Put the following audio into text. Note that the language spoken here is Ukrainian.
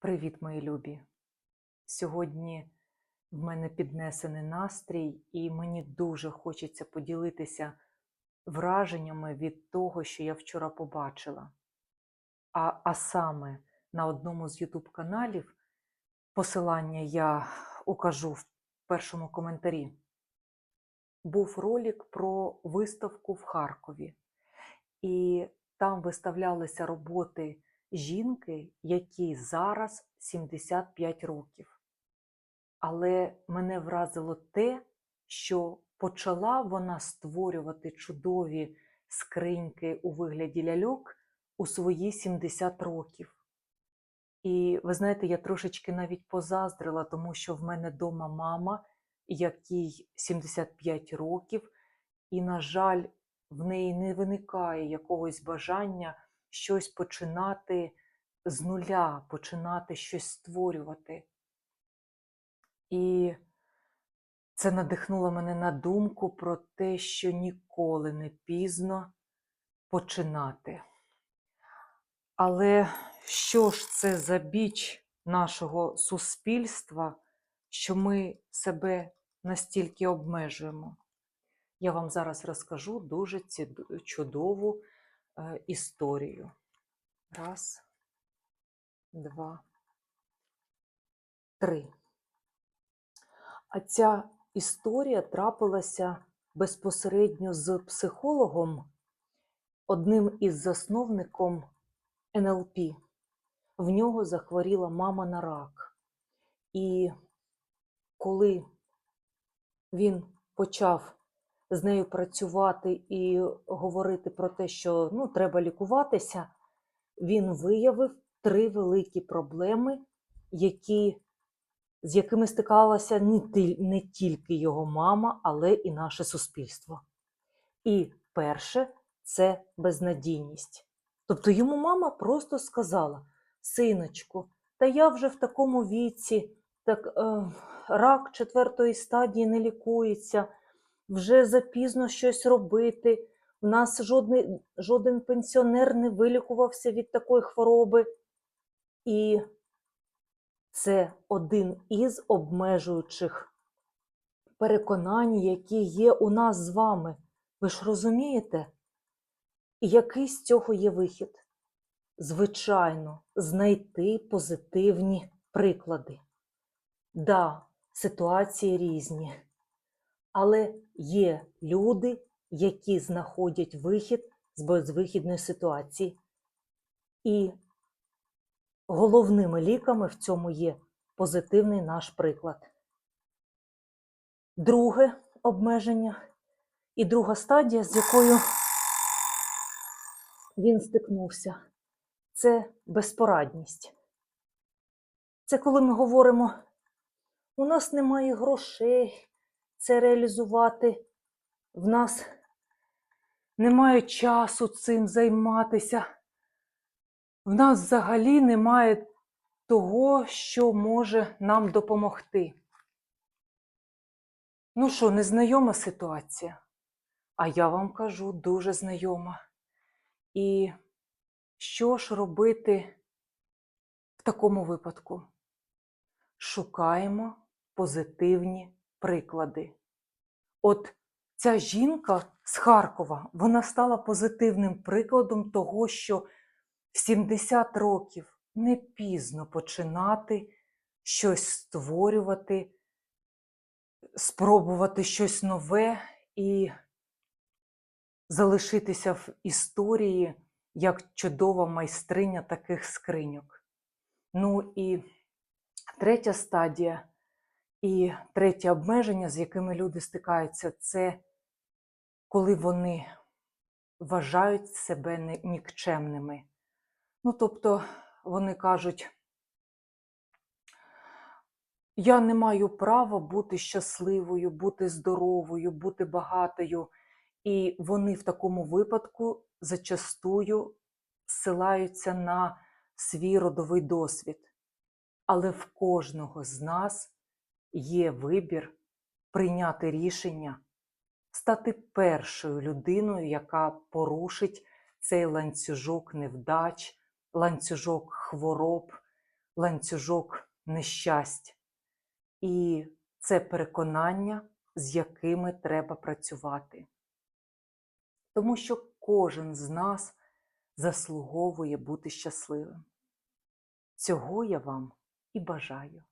Привіт, мої любі! Сьогодні в мене піднесений настрій, і мені дуже хочеться поділитися враженнями від того, що я вчора побачила. А, а саме на одному з YouTube каналів посилання я укажу в першому коментарі. Був ролик про виставку в Харкові, і там виставлялися роботи жінки, якій зараз 75 років. Але мене вразило те, що почала вона створювати чудові скриньки у вигляді ляльок у свої 70 років. І ви знаєте, я трошечки навіть позаздрила, тому що в мене вдома мама, якій 75 років, і, на жаль, в неї не виникає якогось бажання щось починати з нуля, починати щось створювати. І це надихнуло мене на думку про те, що ніколи не пізно починати. Але що ж це за біч нашого суспільства, що ми себе настільки обмежуємо? Я вам зараз розкажу дуже чудову історію. Раз, два, три. А ця історія трапилася безпосередньо з психологом, одним із засновником НЛП. В нього захворіла мама на рак. І коли він почав з нею працювати і говорити про те, що ну, треба лікуватися, він виявив три великі проблеми, які, з якими стикалася не, тільки його мама, але і наше суспільство. І перше це безнадійність. Тобто йому мама просто сказала: синочку, та я вже в такому віці, так е, рак четвертої стадії не лікується вже запізно щось робити. У нас жодний, жоден пенсіонер не вилікувався від такої хвороби. І це один із обмежуючих переконань, які є у нас з вами. Ви ж розумієте? Який з цього є вихід? Звичайно, знайти позитивні приклади. Да, ситуації різні. Але є люди, які знаходять вихід з безвихідної ситуації. І головними ліками в цьому є позитивний наш приклад. Друге обмеження і друга стадія, з якою він стикнувся, це безпорадність. Це коли ми говоримо, у нас немає грошей це реалізувати. В нас немає часу цим займатися. В нас взагалі немає того, що може нам допомогти. Ну що, незнайома ситуація? А я вам кажу, дуже знайома. І що ж робити в такому випадку? Шукаємо позитивні приклади. От ця жінка з Харкова, вона стала позитивним прикладом того, що в 70 років не пізно починати щось створювати, спробувати щось нове і залишитися в історії як чудова майстриня таких скриньок. Ну і третя стадія. І третє обмеження, з якими люди стикаються, це коли вони вважають себе нікчемними. Ну, тобто вони кажуть, я не маю права бути щасливою, бути здоровою, бути багатою. І вони в такому випадку зачастую ссилаються на свій родовий досвід. Але в кожного з нас є вибір прийняти рішення, стати першою людиною, яка порушить цей ланцюжок невдач, ланцюжок хвороб, ланцюжок нещасть. І це переконання, з якими треба працювати. Тому що кожен з нас заслуговує бути щасливим. Цього я вам і бажаю.